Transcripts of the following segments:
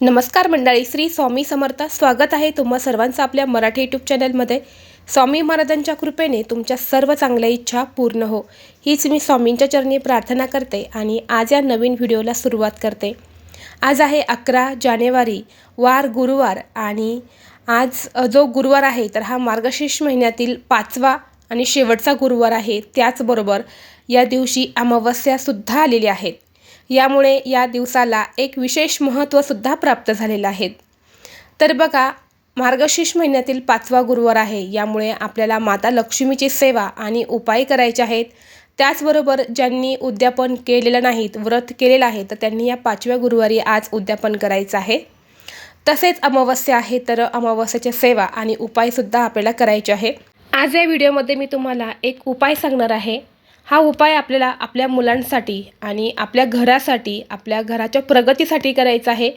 नमस्कार मंडळी श्री स्वामी समर्थ. स्वागत आहे तुम्हा सर्वांचं आपल्या मराठी यूट्यूब चॅनलमध्ये. स्वामी महाराजांच्या कृपेने तुमच्या सर्व चांगल्या इच्छा पूर्ण हो. हीच मी स्वामींच्या चरणी प्रार्थना करते आणि आज या नवीन व्हिडिओला सुरुवात करते. आज आहे अकरा जानेवारी वार गुरुवार आणि आज जो गुरुवार आहे तर हा मार्गशीर्ष महिन्यातील पाचवा आणि शेवटचा गुरुवार आहे. त्याचबरोबर या दिवशी अमावस्यासुद्धा आलेल्या आहेत यामुळे या दिवसाला एक विशेष महत्त्वसुद्धा प्राप्त झालेलं आहे. तर बघा मार्गशीर्ष महिन्यातील पाचवा गुरुवार आहे. यामुळे आपल्याला माता लक्ष्मीची सेवा आणि उपाय करायचे आहेत. त्याचबरोबर ज्यांनी उद्यापन केलेलं नाहीत व्रत केलेलं आहे तर त्यांनी या पाचव्या गुरुवारी आज उद्यापन करायचं आहे. तसेच अमावस्या आहे तर अमावस्याच्या सेवा आणि उपायसुद्धा आपल्याला करायचे आहे. आज या व्हिडिओमध्ये मी तुम्हाला एक उपाय सांगणार आहे. हा उपाय आपल्याला आपल्या मुलांसाठी आणि आपल्या घरासाठी आपल्या घराच्या प्रगतीसाठी करायचा आहे.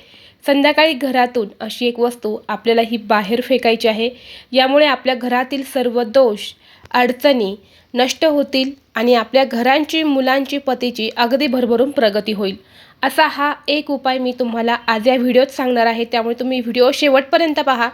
संध्याकाळी घरातून अशी एक वस्तू आपल्याला ही बाहेर फेकायची आहे. यामुळे आपल्या घरातील सर्व दोष अडचणी नष्ट होतील आणि आपल्या घरांची मुलांची पतीची अगदी भरभरून प्रगती होईल. असा हा एक उपाय मी तुम्हाला आज या व्हिडिओत सांगणार आहे. त्यामुळे तुम्ही व्हिडिओ शेवटपर्यंत पहा.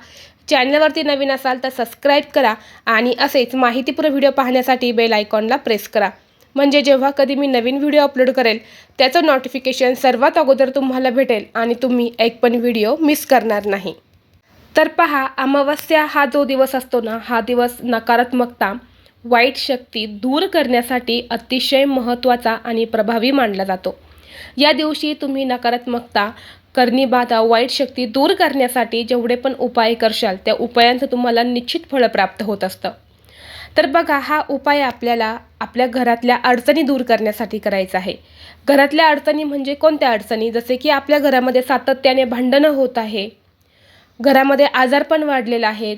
चॅनलवरती नवीन असाल तर सबस्क्राईब करा आणि असेच माहितीपूर्ण व्हिडिओ पाहण्यासाठी बेल आयकॉनला प्रेस करा. म्हणजे जेव्हा कधी मी नवीन व्हिडिओ अपलोड करेल त्याचं नोटिफिकेशन सर्वात अगोदर तुम्हाला भेटेल आणि तुम्ही एक पण व्हिडिओ मिस करणार नाही. तर पहा अमावस्या हा जो दिवस असतो ना हा दिवस नकारात्मकता वाईट शक्ती दूर करण्यासाठी अतिशय महत्त्वाचा आणि प्रभावी मानला जातो. या दिवशी तुम्ही नकारात्मकता करणी बाधा वाईट शक्ती दूर करण्यासाठी जेवढे पण उपाय करशाल त्या उपायांचं तुम्हाला निश्चित फळ प्राप्त होत असतं. तर बघा हा उपाय आपल्याला आपल्या घरातल्या अडचणी दूर करण्यासाठी करायचा आहे. घरातल्या अडचणी म्हणजे कोणत्या अडचणी? जसे की आपल्या घरामध्ये सातत्याने भांडणं होत आहे घरामध्ये आजारपण वाढलेलं आहेत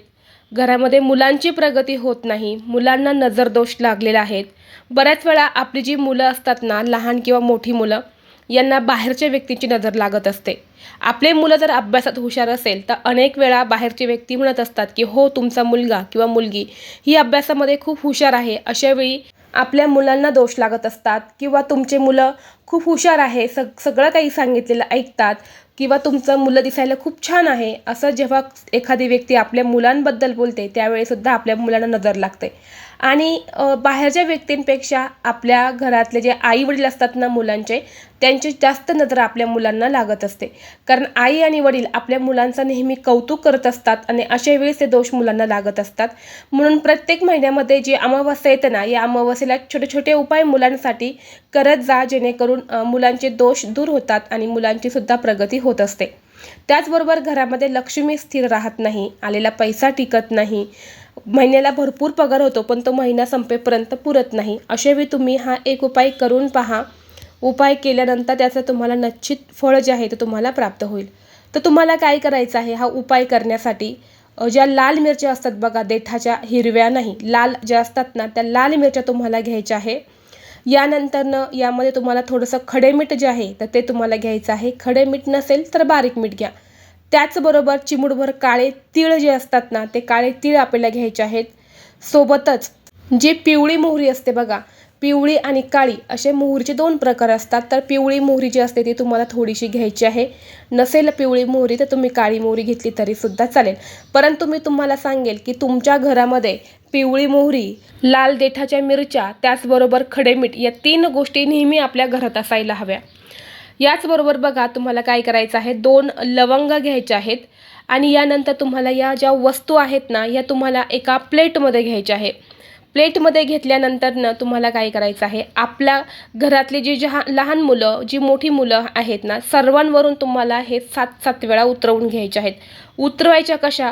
घरामध्ये मुलांची प्रगती होत नाही मुलांना नजरदोष लागलेला आहेत. बऱ्याच वेळा आपली जी मुलं असतात ना लहान किंवा मोठी मुलं यांना बाहेरच्या व्यक्तींची नजर लागत असते. आपले मुलं जर अभ्यासात हुशार असेल तर अनेक वेळा बाहेरची व्यक्ती म्हणत असतात की हो तुमचा मुलगा किंवा मुलगी ही अभ्यासामध्ये खूप हुशार आहे. अशावेळी आपल्या मुलांना दोष लागत असतात किंवा तुमचे मुलं खूप हुशार आहे सग सगळं काही सांगितलेलं ऐकतात किंवा तुमचं मुलं दिसायला खूप छान आहे असं जेव्हा एखादी व्यक्ती आपल्या मुलांबद्दल बोलते त्यावेळीसुद्धा आपल्या मुलांना नजर लागते. आणि बाहेरच्या व्यक्तींपेक्षा आपल्या घरातले जे आई वडील असतात ना मुलांचे त्यांची जास्त नजर आपल्या मुलांना लागत असते. कारण आई आणि वडील आपल्या मुलांचं नेहमी कौतुक करत असतात आणि अशा वेळेस ते दोष मुलांना लागत असतात. म्हणून प्रत्येक महिन्यामध्ये जी अमावस्या येते ना या अमावस्येला छोटे छोटे उपाय मुलांसाठी करत जा जेणेकरून मुलांचे दोष दूर होतात आणि मुलांची सुद्धा प्रगती होत असते. त्याचबरोबर घरामध्ये लक्ष्मी स्थिर राहत नाही आलेला पैसा टिकत नाही महिन्याला भरपूर पगार होतो पण तो महिना संपेपर्यंत पुरत नाही. अशावेळी तुम्ही हा एक उपाय करून पहा. उपाय केल्यानंतर त्याचं तुम्हाला निश्चित फळ जे आहे ते तुम्हाला प्राप्त होईल. तर तुम्हाला काय करायचं आहे? हा उपाय करण्यासाठी ज्या लाल मिरच्या असतात बघा देठाच्या हिरव्या नाही लाल ज्या असतात ना त्या लाल मिरच्या तुम्हाला घ्यायच्या आहे. यानंतरनं यामध्ये तुम्हाला थोडंसं खडे मीठ जे आहे तर ते तुम्हाला घ्यायचं आहे. खडे मीठ नसेल तर बारीक मीठ घ्या. त्याचबरोबर चिमूटभर काळे तीळ जे असतात ना ते काळे तीळ आपल्याला घ्यायचे आहेत. सोबतच जी पिवळी मोहरी असते बघा पिवळी आणि काळी असे मोहरीचे दोन प्रकार असतात. तर पिवळी मोहरी जी असते ती तुम्हाला थोडीशी घ्यायची आहे. नसेल पिवळी मोहरी तर तुम्ही काळी मोहरी घेतली तरीसुद्धा चालेल. परंतु मी तुम्हाला सांगेल की तुमच्या घरामध्ये पिवळी मोहरी लाल देठाच्या मिरच्या त्याचबरोबर खडेमीठ या तीन गोष्टी नेहमी आपल्या घरात असायला हव्या. याचबरोबर बघा तुम्हाला काय करायचं आहे? दोन लवंग घ्यायच्या आहेत आणि यानंतर तुम्हाला या ज्या वस्तू आहेत ना या तुम्हाला एका प्लेटमध्ये घ्यायच्या आहे. प्लेटमध्ये घेतल्यानंतर ना तुम्हाला काय करायचं आहे? आपल्या घरातली जी जहा लहान मुलं जी मोठी मुलं आहेत ना सर्वांवरून तुम्हाला हे सात सात वेळा उतरवून घ्यायचे आहेत. उतरवायच्या कशा?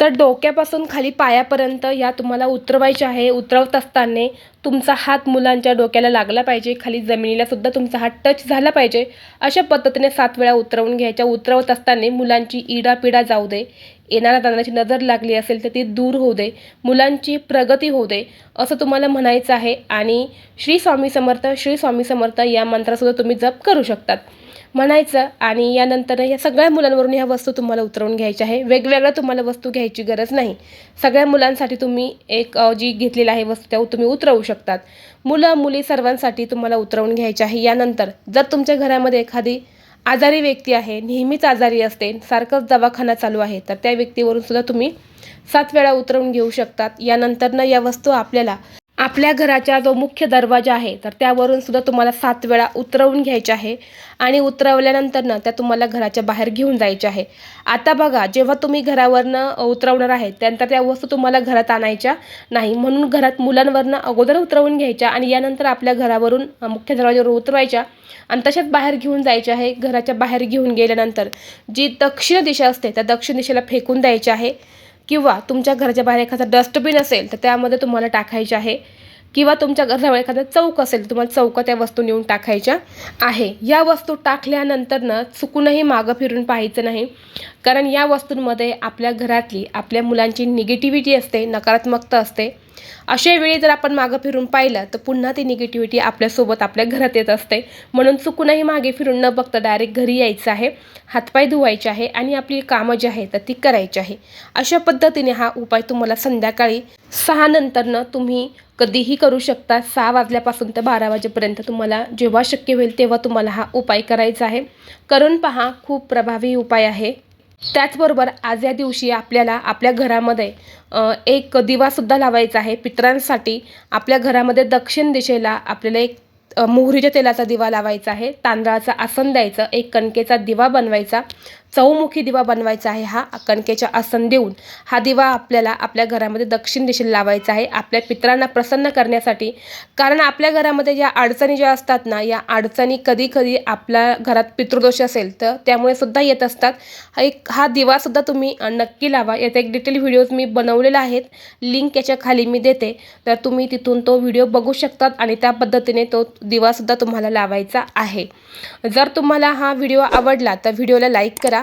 तर डोक्यापासून खाली पायापर्यंत या तुम्हाला उतरवायच्या आहे उतरवत असताना तुमचा हात मुलांच्या डोक्याला लागला पाहिजे खाली जमिनीला सुद्धा तुमचा हात टच झाला पाहिजे. अशा पद्धतीने सात वेळा उतरवून घ्यायच्या. उतरवत असताना मुलांची इडापिडा जाऊ दे. येणाऱ्या जाणाऱ्याची नजर लागली असेल तर ती दूर होऊ दे. मुलांची प्रगती होऊ दे असं तुम्हाला म्हणायचं आहे. आणि श्री स्वामी समर्थ श्री स्वामी समर्थ या मंत्रासुद्धा तुम्ही जप करू शकतात. म्हणायचं आणि यानंतर या सगळ्या मुलांवरून ह्या वस्तू तुम्हाला उतरवून घ्यायच्या आहे. वेगवेगळ्या तुम्हाला वस्तू घ्यायची गरज नाही. सगळ्या मुलांसाठी तुम्ही एक जी घेतलेली आहे वस्तू त्या तुम्ही उतरवू शकतात. मुलं मुली सर्वांसाठी तुम्हाला उतरवून घ्यायची आहे. यानंतर जर तुमच्या घरामध्ये एखादी आजारी व्यक्ती आहे नेहमीच आजारी असते सारखंच दवाखाना चालू आहे तर त्या व्यक्तीवरून सुद्धा तुम्ही सात वेळा उतरवून घेऊ शकतात. यानंतरनं या वस्तू आपल्याला आपल्या घराचा जो मुख्य दरवाजा आहे तर त्यावरून सुद्धा तुम्हाला सात वेळा उतरवून घ्यायचे आहे आणि उतरवल्यानंतरनं त्या तुम्हाला घराच्या बाहेर घेऊन जायच्या आहे. आता बघा जेव्हा तुम्ही घरावरनं उतरवणार आहे त्यानंतर त्या वस्तू तुम्हाला घरात आणायच्या नाही. म्हणून घरात मुलांवरनं अगोदर उतरवून घ्यायच्या आणि यानंतर आपल्या घरावरून मुख्य दरवाजावर उतरवायच्या आणि तशाच बाहेर घेऊन जायच्या आहे. घराच्या बाहेर घेऊन गेल्यानंतर जी दक्षिण दिशा असते त्या दक्षिण दिशेला फेकून द्यायची आहे. किंवा तुमच्या घराच्या बाहेर एखादा डस्टबिन असेल तर त्यामध्ये तुम्हाला टाकायचे आहे. किंवा तुमच्या घराजवळ एखादा चौक असेल तर तुम्हाला चौकात त्या वस्तू नेऊन टाकायच्या आहे. या वस्तू टाकल्यानंतरनं चुकूनही मागं फिरून पाहायचं नाही. कारण या वस्तूंमध्ये आपल्या घरातली आपल्या मुलांची निगेटिव्हिटी असते नकारात्मकता असते. अशा वेळी जर आपण मागं फिरून पाहिलं तर पुन्हा ती निगेटिव्हिटी आपल्यासोबत आपल्या घरात येत असते. म्हणून चुकूनही मागे फिरून न बघता डायरेक्ट घरी यायचं आहे हातपाय धुवायचे आहे आणि आपली कामं जी आहे तर ती करायची आहे. अशा पद्धतीने हा उपाय तुम्हाला संध्याकाळी सहा नंतरनं तुम्ही कधीही करू शकता. सहा वाजल्यापासून ते बारा वाजेपर्यंत तुम्हाला जेव्हा शक्य होईल तेव्हा तुम्हाला हा उपाय करायचा आहे. करून पहा खूप प्रभावी उपाय आहे. त्याचबरोबर आज या दिवशी आपल्याला आपल्या घरामध्ये एक दिवासुद्धा लावायचा आहे. पितरांसाठी आपल्या घरामध्ये दक्षिण दिशेला आपल्याला एक मोहरीच्या तेलाचा दिवा लावायचा आहे. तांदळाचं आसन द्यायचं एक कणकेचा दिवा बनवायचा. चौमुखी दिवा बनवायचा आहे हा कणकेच्या आसन देऊन. हा दिवा आपल्याला आपल्या घरामध्ये दक्षिण दिशेला लावायचा आहे. आपल्या पितरांना प्रसन्न करण्यासाठी. कारण आपल्या घरामध्ये ज्या अडचणी ज्या असतात ना या अडचणी कधी कधी आपल्या घरात पितृदोष असेल तर त्यामुळे सुद्धा येत असतात. हा एक हा दिवासुद्धा तुम्ही नक्की लावा. याचा एक डिटेल व्हिडिओज मी बनवलेला आहेत. लिंक याच्या खाली मी देते. तर तुम्ही तिथून तो व्हिडिओ बघू शकतात आणि त्या पद्धतीने तो दिवासुद्धा तुम्हाला लावायचा आहे. जर तुम्हाला हा व्हिडिओ आवडला तर व्हिडिओला लाईक करा.